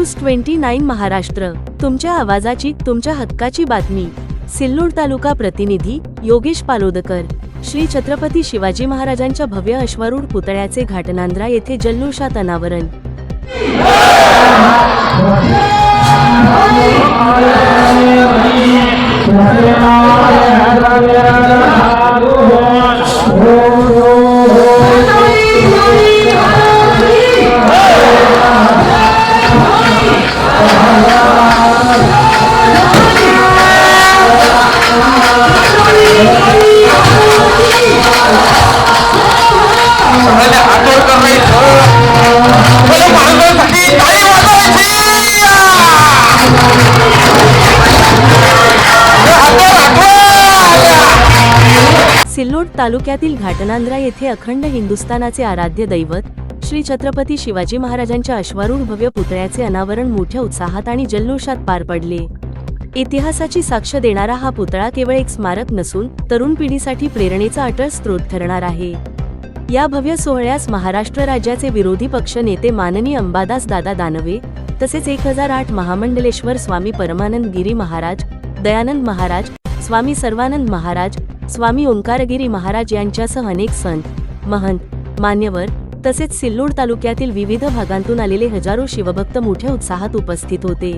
News twenty nine Maharashtra. तुमच्या आवाजाची तुमच्या हक्काची बातमी. सिल्लोड तालुका प्रतिनिधी योगेश पालोदकर. श्री छत्रपती शिवाजी महाराजांच्या भव्य अश्वारूढ पुतळ्याचे घाटनांद्रा येथे जल्लोषात अनावरण. सिल्लोड तालुक्यातील घाटनांद्रा येथे अखंड हिंदुस्थानाचे आराध्य दैवत श्री छत्रपती शिवाजी महाराजांच्या अश्वारूढ भव्य पुतळ्याचे अनावरण मोठ्या उत्साहात आणि जल्लोषात पार पडले. इतिहासाची साक्ष देणारा हा पुतळा केवळ एक स्मारक नसून तरुण पिढीसाठी प्रेरणेचा अटळ स्रोत ठरणार आहे. या भव्य सोहळ्यास महाराष्ट्र राज्याचे विरोधी पक्ष नेते माननीय अंबादास दादा दानवे तसेच एक हजार आठ महामंडलेश्वर स्वामी परमानंद गिरी महाराज दयानंद महाराज स्वामी सर्वानंद महाराज स्वामी ओंकारगिरी महाराज यांच्यासह अनेक संत महंत मान्यवर तसेच सिल्लोड तालुक्यातील विविध भागांतून आलेले हजारो शिवभक्त मोठ्या उत्साहात उपस्थित होते.